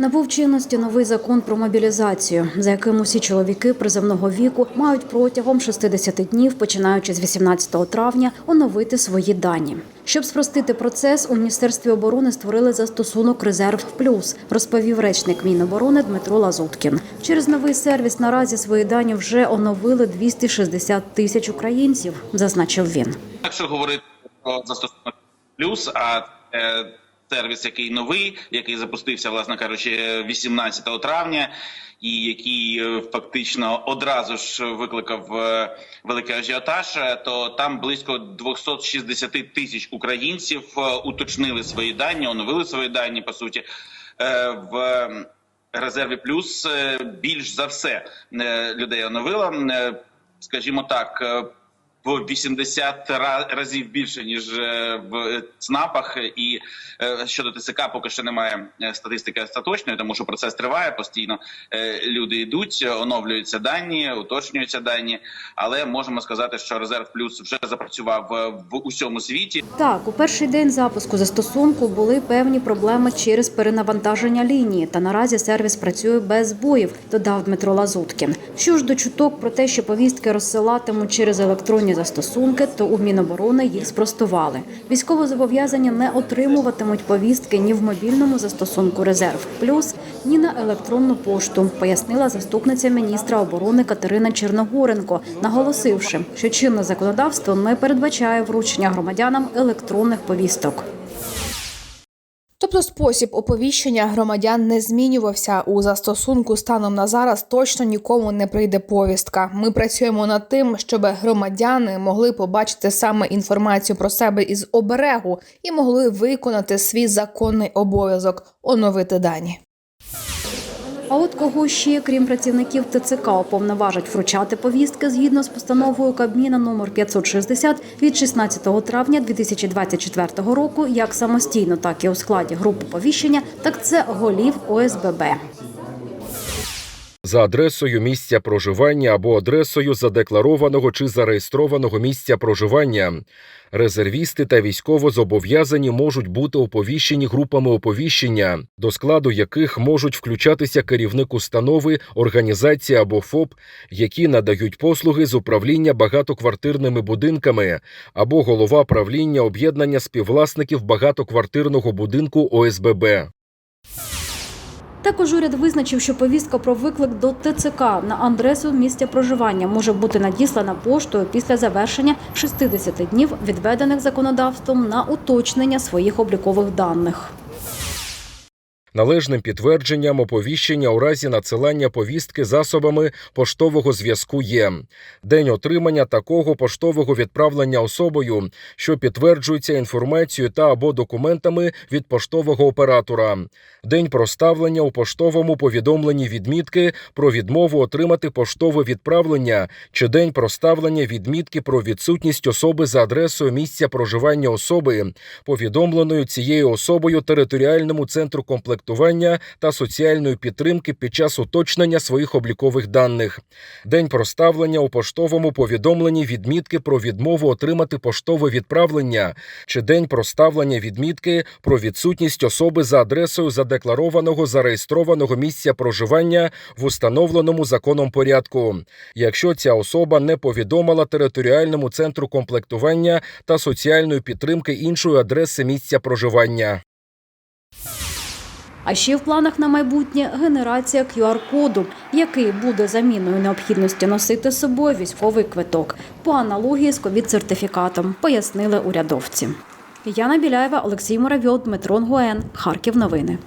Набув чинності новий закон про мобілізацію, за яким усі чоловіки приземного віку мають протягом 60 днів, починаючи з 18 травня, оновити свої дані. Щоб спростити процес, у міністерстві оборони створили застосунок Резерв Плюс, розповів речник Міноборони Дмитро Лазуткін. Через новий сервіс наразі свої дані вже оновили 260 тисяч українців, зазначив він. Якщо говорити про застосунок плюс, а е, сервіс, який новий, який запустився, власне кажучи, 18 травня, і який е, фактично одразу ж викликав е, великий ажіотаж, е, то там близько 260 тисяч українців уточнили свої дані, оновили свої дані по суті в. Резерві плюс більш за все людей оновила. Скажімо так, в 80 ра- разів більше ніж е, в ЦНАПах. І е, щодо ТСК поки що немає е, статистики остаточної, тому що процес триває постійно. Люди йдуть, оновлюються дані, уточнюються дані. Але можемо сказати, що резерв плюс вже запрацював в усьому світі. Так, у перший день запуску застосунку були певні проблеми через перенавантаження лінії, та наразі сервіс працює без збоїв, додав Дмитро Лазуткін. Що ж до чуток про те, що повістки розсилатимуть через електронні застосунки, то у Міноборони їх спростували. Військовозобов'язані не отримуватимуть повістки ні в мобільному застосунку Резерв Плюс, ні на електронну пошту, пояснила заступниця міністра оборони Катерина Черногоренко, наголосивши, що чинне законодавство не передбачає вручення громадянам електронних повісток. Тобто спосіб оповіщення громадян не змінювався у застосунку станом на зараз. Точно нікому не прийде повістка. Ми працюємо над тим, щоб громадяни могли побачити саме інформацію про себе із оберегу і могли виконати свій законний обов'язок оновити дані. А от кого ще, крім працівників ТЦК, уповноважать вручати повістки згідно з постановою Кабміна номер 560 від 16 травня 2024 року, як самостійно, так і у складі групи повіщення, так це голів ОСББ. За адресою місця проживання або адресою задекларованого чи зареєстрованого місця проживання. Резервісти та військовозобов'язані можуть бути оповіщені групами оповіщення, до складу яких можуть включатися керівник установи, організації або ФОП, які надають послуги з управління багатоквартирними будинками, або голова правління об'єднання співвласників багатоквартирного будинку ОСББ. Також уряд визначив, що повістка про виклик до ТЦК на адресу місця проживання може бути надіслана поштою після завершення 60 днів, відведених законодавством на уточнення своїх облікових даних. Належним підтвердженням оповіщення у разі надсилання повістки засобами поштового зв'язку є день отримання такого поштового відправлення особою, що підтверджується інформацією та або документами від поштового оператора, день проставлення у поштовому повідомленні відмітки про відмову отримати поштове відправлення чи день проставлення відмітки про відсутність особи за адресою місця проживання особи, повідомленою цією особою територіальному центру комплектування та соціальної підтримки під час уточнення своїх облікових даних, день проставлення у поштовому повідомленні відмітки про відмову отримати поштове відправлення чи день проставлення відмітки про відсутність особи за адресою задекларованого зареєстрованого місця проживання в установленому законом порядку, якщо ця особа не повідомила територіальному центру комплектування та соціальної підтримки іншої адреси місця проживання. А ще в планах на майбутнє генерація QR-коду, який буде заміною необхідності носити з собою військовий квиток по аналогії з ковід-сертифікатом, пояснили урядовці. Яна Біляєва, Олексій Муравйов, Дмитро Нгуен, Харків. Новини.